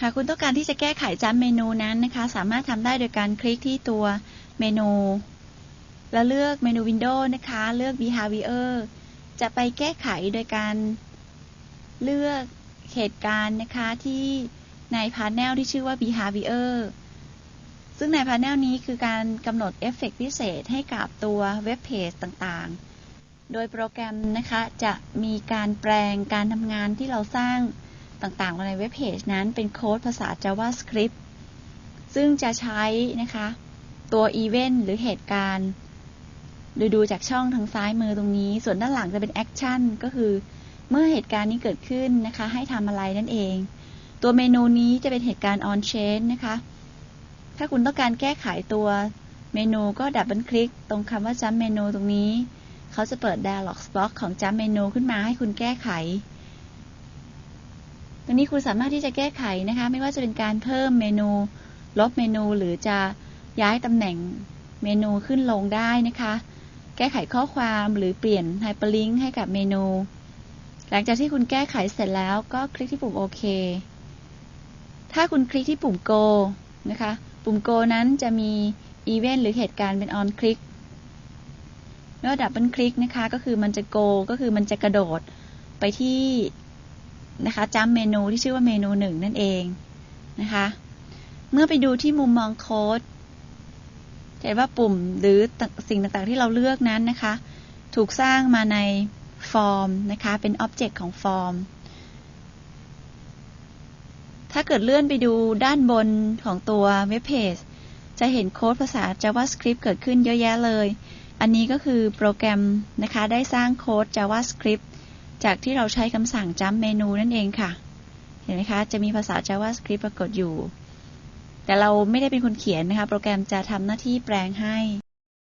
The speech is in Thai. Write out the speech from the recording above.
หากคุณต้องการที่จะแก้ไขจำเมนูนั้นนะคะ สามารถทำได้โดยการคลิกที่ตัวเมนู แล้วเลือกเมนูวินโดว์นะคะ เลือก behavior จะไปแก้ไขโดยการเลือกเหตุการณ์นะคะที่ในพา n เนลที่ชื่อว่า behavior ซึ่งในพา n เนลนี้คือการกำหนดเอฟเฟกพิเศษให้กับตัวเว็บเพจต่างๆ โดยโปรแกรมนะคะจะมีการแปลงการทำงานที่เราสร้าง ต่างๆ ลงในเว็บเพจนั้นเป็นโค้ดภาษา JavaScript ซึ่งจะใช้นะคะ ตัว Event หรือเหตุการณ์โดยดูจากช่องทางซ้ายมือตรงนี้ ส่วนด้านหลังจะเป็น Action ก็คือ เมื่อเหตุการณ์นี้เกิดขึ้นนะคะ ให้ทำอะไรนั่นเอง ตัวเมนูนี้จะเป็นเหตุการณ์ on chain นะคะ ถ้าคุณต้องการแก้ไขตัวเมนูก็ดับเบิลคลิกตรงคำว่า jump เมนูตรงนี้ เขาจะเปิด dialog box ของ jump เมนูขึ้นมาให้คุณแก้ไข ตรงนี้คุณสามารถที่จะแก้ไขนะคะ ไม่ว่าจะเป็นการเพิ่มเมนู ลบเมนูหรือจะย้ายตำแหน่งเมนูขึ้นลงได้นะคะ แก้ไขข้อความหรือเปลี่ยนไฮเปอร์ลิงก์ให้กับเมนู หลังจากที่คุณแก้ไขเสร็จแล้วก็คลิกที่ปุ่มโอเคถ้าคุณคลิกที่ปุ่ม go นะคะ ปุ่ม go นั้นจะมี event หรือเหตุการณ์เป็น on click เมื่อดับเบิลคลิกนะคะ ก็คือมันจะ go ก็คือมันจะกระโดดไปที่ นะคะจำเมนูที่ชื่อว่าเมนูหนึ่งนั่นเองนะคะ เมื่อไปดูที่มุมมองโค้ดเห็นว่าปุ่มหรือสิ่งต่างๆที่เราเลือกนั้นนะคะ ถูกสร้างมาในฟอร์มนะคะ เป็นอ็อบเจกต์ของฟอร์ม ถ้าเกิดเลื่อนไปดูด้านบนของตัวเว็บเพจจะเห็นโค้ดภาษา JavaScript เกิดขึ้นเยอะแยะเลย อันนี้ก็คือโปรแกรมนะคะ ได้สร้างโค้ด JavaScript จากที่เราใช้คำสั่ง jump เมนูนั่นเองค่ะ เห็นไหมคะ จะมีภาษา JavaScript ปรากฏอยู่ แต่เราไม่ได้เป็นคนเขียนนะคะ โปรแกรมจะทำหน้าที่แปลงให้